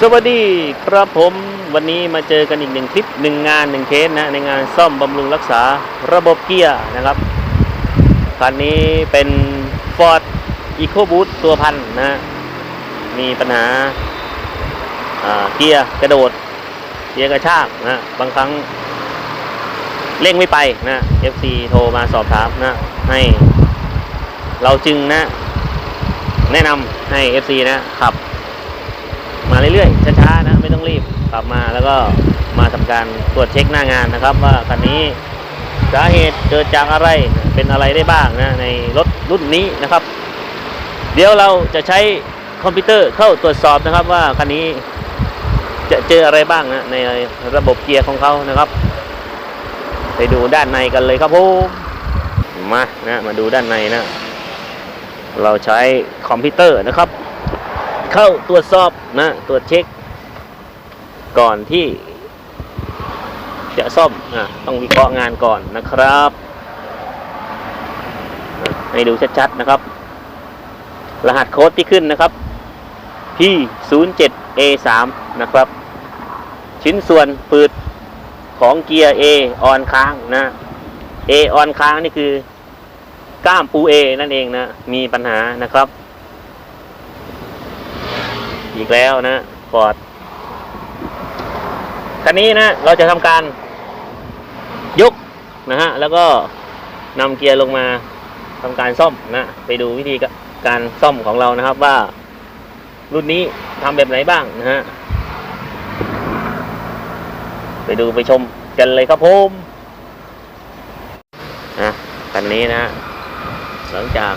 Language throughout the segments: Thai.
สวัสดีครับผมวันนี้มาเจอกันอีกหนึ่งคลิปหนึ่งงานหนึ่งเคสนะในงานซ่อมบำรุงรักษาระบบเกียร์นะครับคันนี้เป็น Ford EcoBoost ตัวพันนะมีปัญหาเกียร์กระโดด เกียร์กระชากนะบางครั้งเร่งไม่ไปนะ FC โทรมาสอบถามนะให้เราจึงนะ แนะนำให้ FC นะขับ มาเรื่อยๆช้าๆนะไม่ต้องรีบขับมาแล้วก็มาทำการตรวจเช็คหน้างานนะครับ ว่าคันนี้สาเหตุเกิดจากอะไรเป็นอะไรได้บ้างนะในรถรุ่นนี้นะครับ เดี๋ยวเราจะใช้คอมพิวเตอร์เข้าตรวจสอบนะครับว่าคันนี้จะเจออะไรบ้างนะในระบบเกียร์ของเขานะครับ ไปดูด้านในกันเลยครับผมมานะมาดูด้านในนะ เราใช้คอมพิวเตอร์นะครับ เข้าตรวจสอบนะตรวจเช็ค ก่อนที่ จะซ่อมอะต้องวิเคราะห์งานก่อนนะครับ ให้ดูชัดๆนะครับ รหัสโค้ดที่ขึ้นนะครับ P 0 7 A 3 นะครับ ชิ้นส่วนปืดของเกียร์ A ออนค้างนะ A ออนค้างนี่คือ ก้ามปู A นั่นเองนะ มีปัญหานะครับ อีกแล้วนะฟอร์ดคันนี้นะ เราจะทำการยกนะฮะ แล้วก็นำเกียร์ลงมาทำการซ่อมนะ ไปดูวิธีการซ่อมของเรานะครับว่า รุ่นนี้ทำแบบไหนบ้างนะฮะ ไปดูไปชมกันเลยครับผมนะคันนี้นะ หลังจาก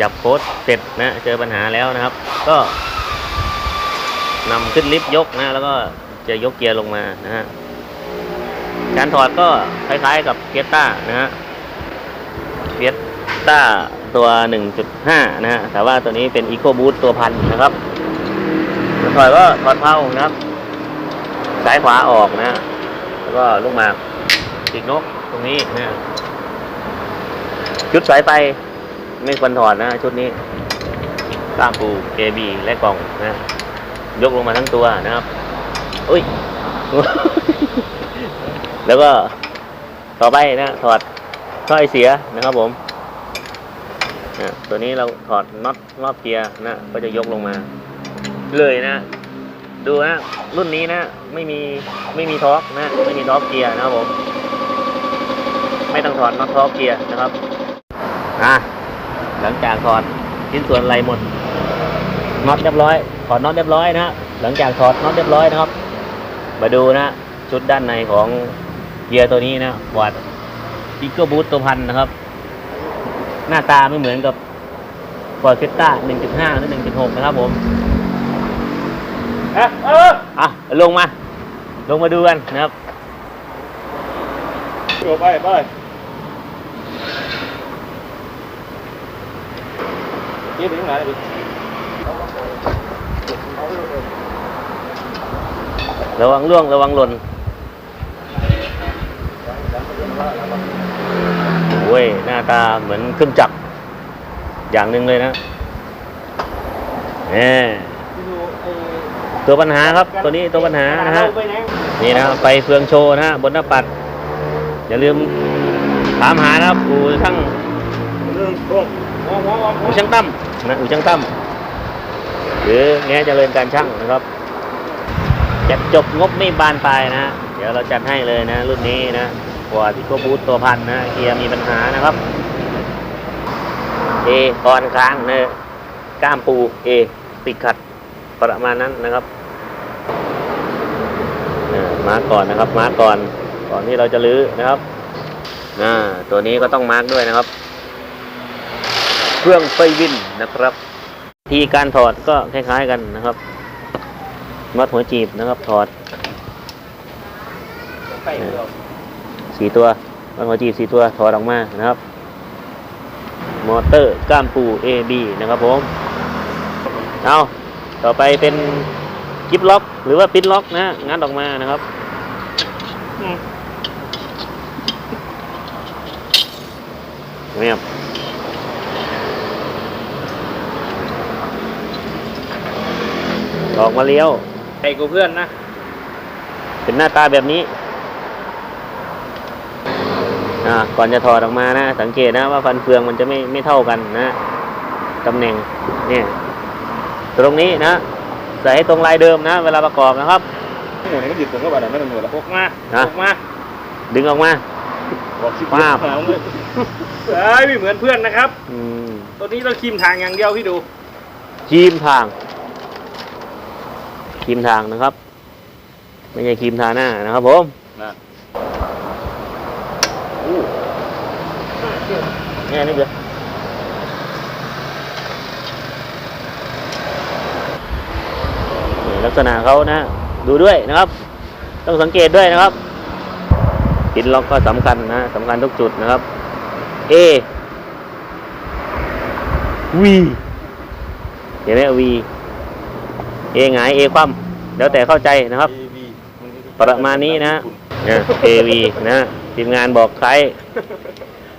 จับโค้ดเสร็จนะ เจอปัญหาแล้วนะครับ ก็ นำขึ้นลิฟต์ยกนะ แล้วก็จะยกเกียร์ลงมานะฮะการถอดก็คล้ายๆกับเกียร์ต้านะฮะเกียร์ต้าตัว 1.5 นะฮะแต่ว่าตัวนี้เป็น Eco Boost ตัวพันนะครับถอดก็ถอดเผานะครับซ้ายขวาออกนะฮะแล้วก็ลูกหมากปีกนกตรงนี้นะฮะชุดสายไฟไม่ควรถอดนะ ชุดนี้ตามปู AB และกล่องนะ ยกลงมาทั้งตัวนะครับอุ้ย แล้วก็ต่อไปนะถอดท่อไอเสียนะครับผมนะตัวนี้เราถอดน็อตรอบเกียร์นะก็จะยกลงมา เลยนะ ดูนะรุ่นนี้นะไม่มีไม่มีท็อร์กนะไม่มีท็อร์กเกียร์นะครับผม ไม่ต้องถอดน็อตท็อร์กเกียร์นะครับอะหลังจากถอดชิ้นส่วนอะไรหมดน็อตเรียบร้อย ถอดน็อตเรียบร้อยนะฮะหลังจากถอดน็อตเรียบร้อยนะครับ มาดูนะชุดด้านในของเกียร์ตัวนี้นะวอดอีโกบูตตัวพันนะครับ หน้าตาไม่เหมือนกับฟอร์เฟสต้า1.5 หรือ 1.6 นะครับผมฮะเอออะลงมา ลงมาดูกันนะครับเดี๋ยวไปไปยี่ถึงไหนดิ ระวังล่วงระวังหล่นโอ้ยหน้าตาเหมือนเครื่องจักรอย่างหนึ่งเลยนะเนี่ตัวปัญหาครับตัวนี้ตัวปัญหานะฮะนี่นะไฟเฟืองโชว์นะฮะบนหน้าปัด อย่าลืมถามหานะครับอู่ช่างอู่ช่างตั้มนะอู่ช่างตั้มหรือแง่เจริญการช่างนะครับ จัดจบงบไม่บานปลายนะ เดี๋ยวเราจัดให้เลยนะ รุ่นนี้นะกว่าที่โกบูตตัวพันนะเกียร์มีปัญหานะครับเอตอนค้างนะก้ามปูเอติดขัดประมาณนั้นนะครับมาร์กก่อนนะครับ มาร์กก่อนก่อนที่เราจะลื้อนะครับตัวนี้ก็ต้องมาร์กด้วยนะครับ เครื่องไฟวินนะครับ ทีการถอดก็คล้ายๆกันนะครับ น็อตหัวจีบนะครับ ถอดไปเดียวสี่ตัวน็อตหัวจีบสี่ตัว ถอดออกมานะครับ มอเตอร์ก้ามปู AB นะครับผม เอาต่อไปเป็นกิฟล็อก หรือว่าปิดล็อกนะฮะงัดออกมานะครับเงียบออกมาเลี้ยว คญ่กว่าเพื่อนนะ เป็นหน้าตาแบบนี้ อ่า ก่อนจะถอดออกมานะ สังเกตนะว่าฟันเฟืองมันจะไม่ไม่เท่ากันนะตำแหน่งเนี่ยตรงนี้นะ ใส่ให้ตรงลายเดิมนะ เวลาประกอบนะครับหมูนี่มันหยุดตรงก็แบบนั้นไม่ต้องหมดแล้วพกมาฮะพกมา ดึงออกมาบอกชิบป้าบหายเลยเอ้ยไม่เหมือนเพื่อนนะครับอืมตัวนี้เราคีมทางอย่างเดียวพี่ดูครีมทาง ครีมทางนะครับ ไม่ใช่ครีมทาหน้านะครับผมนะเนี่ยนี่เดียวนี่ลักษณะเขานะ ดูด้วยนะครับ ต้องสังเกตด้วยนะครับปินล็อกก็สำคัญนะสำคัญทุกจุดนะครับ A V เห็นไหม V A หงาย A คว่ำแล้วแต่เข้าใจนะครับ AV ประมาณนี้นะนะ AV นะทีมงานบอกคล้าย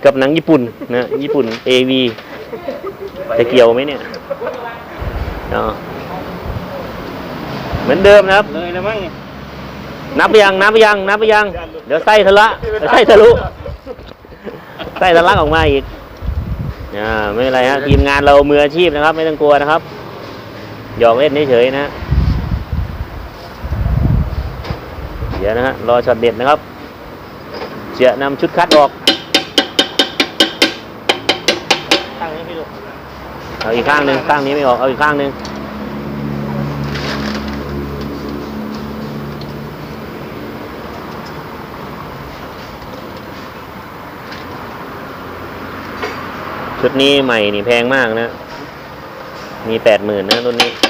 กับหนังญี่ปุ่นนะญี่ปุ่น AV จะเกี่ยวไหมเนี่ยเนาะเหมือนเดิมนะครับเลยแล้วมั้งนี่นับไปยังนับไปยังนับไปยัง เดี๋ยวไส้ทะละเดี๋ยวไส้ทะลุไส้ทะลักออกมาอีกอ่าไม่เป็นไรฮะทีมงานเรามืออาชีพนะครับ ไม่ต้องกลัวนะครับ หยอกเล่นเฉยๆนะ เดี๋ยวนะฮะ รอช็อตเด็ดนะครับ จะนำชุดคัดออก ตั้งนี้พี่ดูเอาอีกข้างหนึ่งข้างนี้ไม่ออก เอาอีกข้างหนึ่งชุดนี้ใหม่นี่แพงมากนะ มีแปดหมื่นนะรุ่นนี้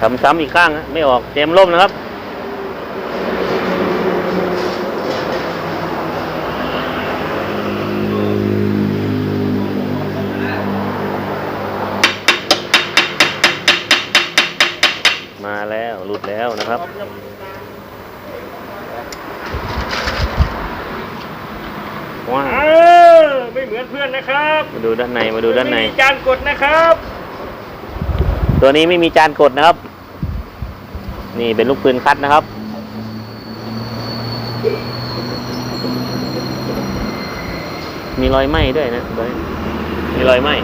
ทำซ้ำอีกข้างนะไม่ออกเตรียมล่มนะครับ มาแล้วหลุดแล้วนะครับว้าเอวอไม่เหมือนเพื่อนนะครับ มาดูด้านในมาดูด้านใน ไม่มีจานกดนะครับ ตัวนี้ไม่มีจานกดนะครับ นี่เป็นลูกปืนคัดนะครับ มีรอยไหม้ด้วยนะตัวนี้มีรอยไหม้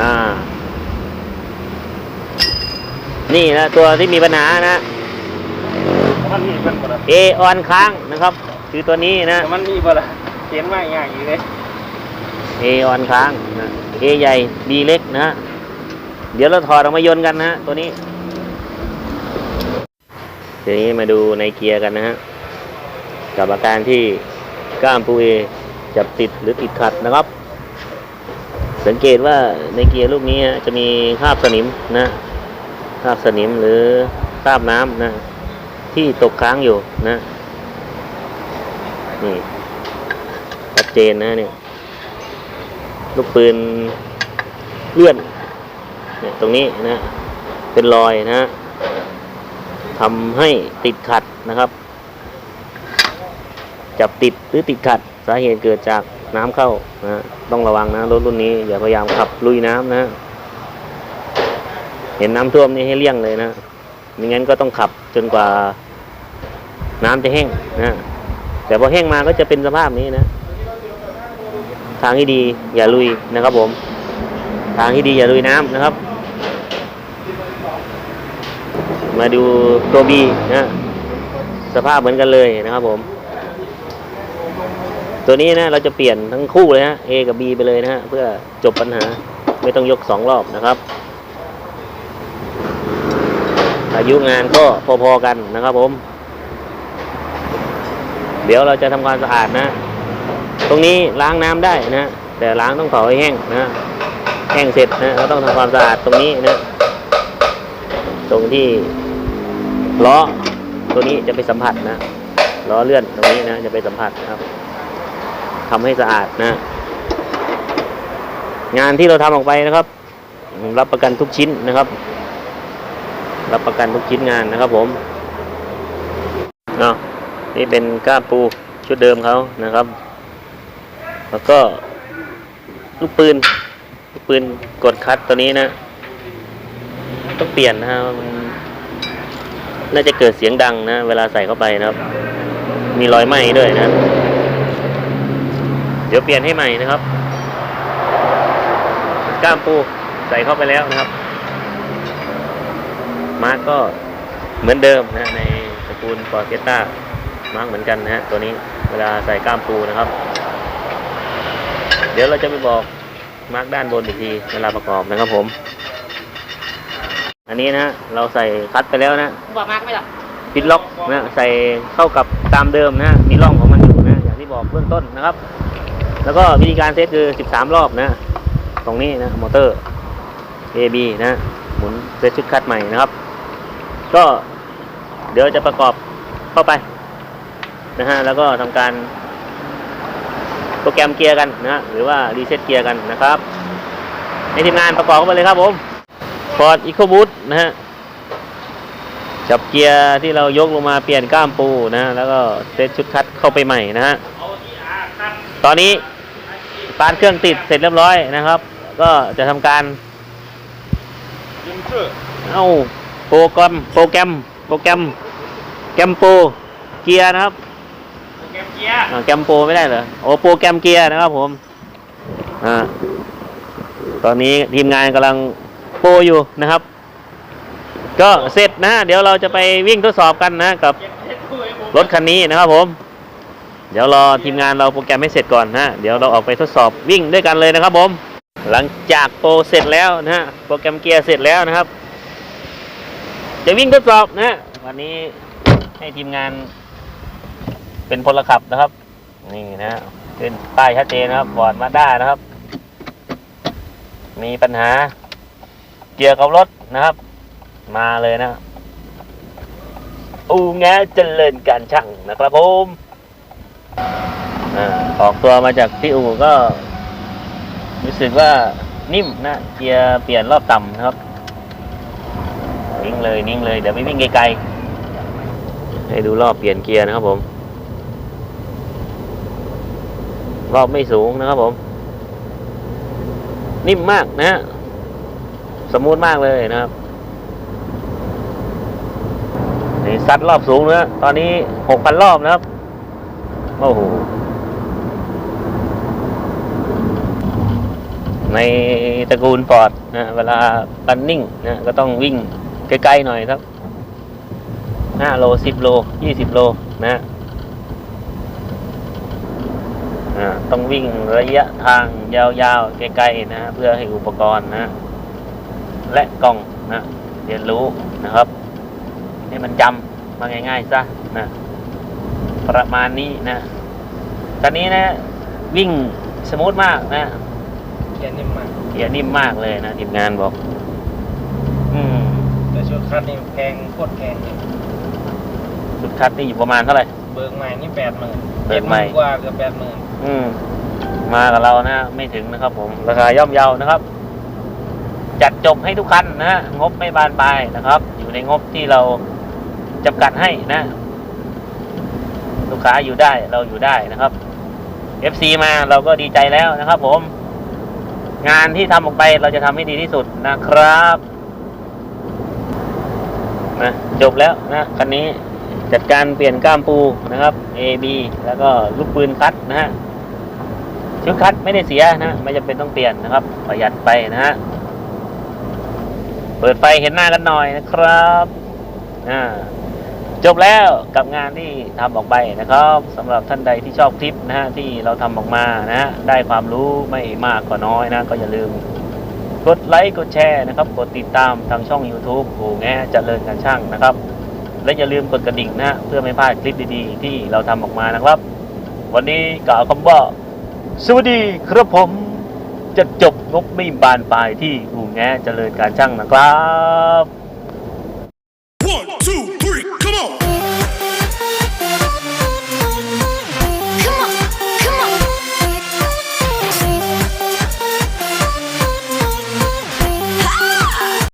อ่า นี่นะตัวที่มีปัญหานะมันมีเพื่อนหมดเลย A ออนค้างนะครับ คือตัวนี้นะแต่มันมีบ่ล่ะเขียนมาอย่างนี้เลย A ออนค้างนะ A ใหญ่ B เล็กนะฮะ เดี๋ยวเราถอดออกมาโยนกันนะฮะตัวนี้ทีนี้มาดูในเกียร์กันนะฮะกับอาการที่ก้ามปูเอจับติดหรือติดขัดนะครับ สังเกตว่าในเกียร์ลูกนี้จะมีคราบสนิมนะคราบสนิมหรือคราบน้ำนะที่ตกค้างอยู่นะนี่ชัดเจนนะเนี่ยลูกปืนเลื่อน ตรงนี้นะเป็นรอยนะทำให้ติดขัดนะครับ จับติดหรือติดขัดสาเหตุเกิดจากน้ำเข้านะต้องระวังนะรถรุ่นนี้อย่าพยายามขับลุยน้ำนะ เห็นน้ำท่วมนี่ให้เลี่ยงเลยนะไม่งั้นก็ต้องขับจนกว่าน้ำจะแห้งนะแต่พอแห้งมาก็จะเป็นสภาพนี้นะ ทางที่ดีอย่าลุยนะครับผม ทางที่ดีอย่าลุยน้ำนะครับ มาดูตัวบีนะสภาพเหมือนกันเลยนะครับผม ตัวนี้นะเราจะเปลี่ยนทั้งคู่เลยฮะ A กับ B ไปเลยนะฮะ เพื่อจบปัญหาไม่ต้องยกสองรอบนะครับอายุงานก็พอๆกันนะครับผม เดี๋ยวเราจะทำความสะอาดนะ ตรงนี้ล้างน้ำได้นะ แต่ล้างต้องเผาให้แห้งนะแห้งเสร็จนะเราต้องทำความสะอาดตรงนี้นะ ตรงที่ ล้อตัวนี้จะไปสัมผัสนะล้อเลื่อนตรงนี้นะจะไปสัมผัสนะครับทำให้สะอาดนะ งานที่เราทำออกไปนะครับ รับประกันทุกชิ้นนะครับ รับประกันทุกชิ้นงานนะครับ ผมเนาะนี่เป็นก้าปูชุดเดิมเขานะครับ แล้วก็ลูกปืนลูกปืนกดคัดตัวนี้นะ ต้องเปลี่ยนนะฮะมัน น่าจะเกิดเสียงดังนะ เวลาใส่เข้าไปนะครับ มีรอยไหม้ด้วยนะ เดี๋ยวเปลี่ยนให้ใหม่นะครับ ก้ามปูใส่เข้าไปแล้วนะครับ มาร์กก็เหมือนเดิมนะในตระกูลฟอร์เกต้ามาร์กเหมือนกันนะฮะตัวนี้เวลาใส่ก้ามปูนะครับ เดี๋ยวเราจะไปบอกมาร์กด้านบนอีกทีเวลาประกอบนะครับผม อันนี้นะฮะเราใส่คัดไปแล้วนะบอกมากไหมล่ะปิดล็อกนะใส่เข้ากับตามเดิมนะมีร่องของมันอยู่นะอย่างที่บอกเบื้องต้นนะครับ แล้วก็วิธีการเซตคือ 13 รอบนะ ตรงนี้นะมอเตอร์ AB นะหมุนเซตชุดคัดใหม่นะครับ ก็เดี๋ยวจะประกอบเข้าไปนะฮะแล้วก็ทำการโปรแกรมเกียร์กันนะฮะหรือว่ารีเซ็ตเกียร์กันนะครับในทีมงานประกอบเข้าไปเลยครับผม Ford EcoBoost นะฮะจับเกียร์ที่เรายกลงมาเปลี่ยนก้ามปูนะ แล้วก็เซตชุดคัดเข้าไปใหม่นะฮะตอนนี้ปานเครื่องติดเสร็จเรียบร้อยนะครับ ก็จะทำการยิงชื่อเอาโปรแกรมโปรแกรมโปรแกรมแกรมโปรเกียร์นะครับโปรแกรมเกียร์แกรมโปรไม่ได้เหรอโอ้โปรแกรมเกียร์นะครับผมอ่าตอนนี้ทีมงานกำลัง รอยู่นะครับ ก็เสร็จนะ เดี๋ยวเราจะไปวิ่งทดสอบกันนะกับรถคันนี้นะครับผม เดี๋ยวรอทีมงานเราโปรแกรมให้เสร็จก่อนนะเดี๋ยวเราออกไปทดสอบวิ่งด้วยกันเลยนะครับผม หลังจากโปรเสร็จแล้วนะฮะโปรแกรมเกียร์เสร็จแล้วนะครับ จะวิ่งทดสอบนะวันนี้ให้ทีมงาน เป็นพลขับนะครับ นี่นะฮะเป็นป้ายชัดเจนนะครับบอร์ดมาด้านะครับ มีปัญหา เกี่ยวกับรถนะครับ มาเลยนะ อูแงเจริญการช่างนะครับผมออกตัวมาจากที่อูก็ รู้สึกว่านิ่มนะ เกียร์เปลี่ยนรอบต่ำนะครับ นิ่งเลยนิ่งเลย เดี๋ยวไปวิ่งไกลๆ ให้ดูรอบเปลี่ยนเกียร์นะครับผม รอบไม่สูงนะครับผม นิ่มมากนะฮะ สมูทมากเลยนะครับนี่ซัดรอบสูงนะตอนนี้หกพันรอบนะครับโอ้โหในตระกูลฟอดนะเวลาปันนิ่งนะก็ต้องวิ่งไกลๆหน่อยครับห้าโลสิบโลยี่สิบโลนะฮะต้องวิ่งระยะทางยาวๆ ไกลๆนะ เพื่อให้อุปกรณ์นะ และกล่องนะเรียนรู้นะครับให้มันจำมาง่ายๆซะนะประมาณนี้นะตอนนี้นะวิ่งสมูทมากนะเกียร์นิ่มมากเกียร์นิ่มมากเลยนะทีมงานบอก อืมแต่ชุดคันนี่แพงโคตรแพงเลยสุดคัดนี่อยู่ประมาณเท่าไหร่เบิกใหม่นี่แปดหมื่นเบิกใหม่กว่าเกือบแปดหมื่นอืมมากับเรานะ ไม่ถึงนะครับผม ราคาย่อมเยานะครับ จัดจบให้ทุกคันนะงบไม่บานปลายนะครับ อยู่ในงบที่เราจำกัดให้นะ ลูกค้าอยู่ได้เราอยู่ได้นะครับ FC มาเราก็ดีใจแล้วนะครับ ผม งานที่ทำออกไปเราจะทำให้ดีที่สุดนะครับนะจบแล้วนะคันนี้จัดการเปลี่ยนก้ามปูนะครับ AB แล้วก็ลูกปืนคัดนะฮะชุดคัดไม่ได้เสียนะ ไม่จำเป็นต้องเปลี่ยนนะครับ ประหยัดไปนะฮะ เปิดไฟเห็นหน้ากันหน่อยนะครับอ่าจบแล้วกับงานที่ทำออกไปนะครับสำหรับท่านใดที่ชอบคลิปนะฮะที่เราทำออกมานะฮะได้ความรู้ไม่มากก็น้อยนะ ก็อย่าลืมกดไลค์กดแชร์นะครับ กดติดตามทางช่อง YouTube โหแง่เจริญการช่างนะครับ และอย่าลืมกดกระดิ่งนะฮะเพื่อไม่พลาดคลิปดีๆ ที่เราทำออกมานะครับ วันนี้กล่าวคำว่า สวัสดีครับผม จะจบงบไม่บานปลายที่หูแงเจริญการช่างนะครับ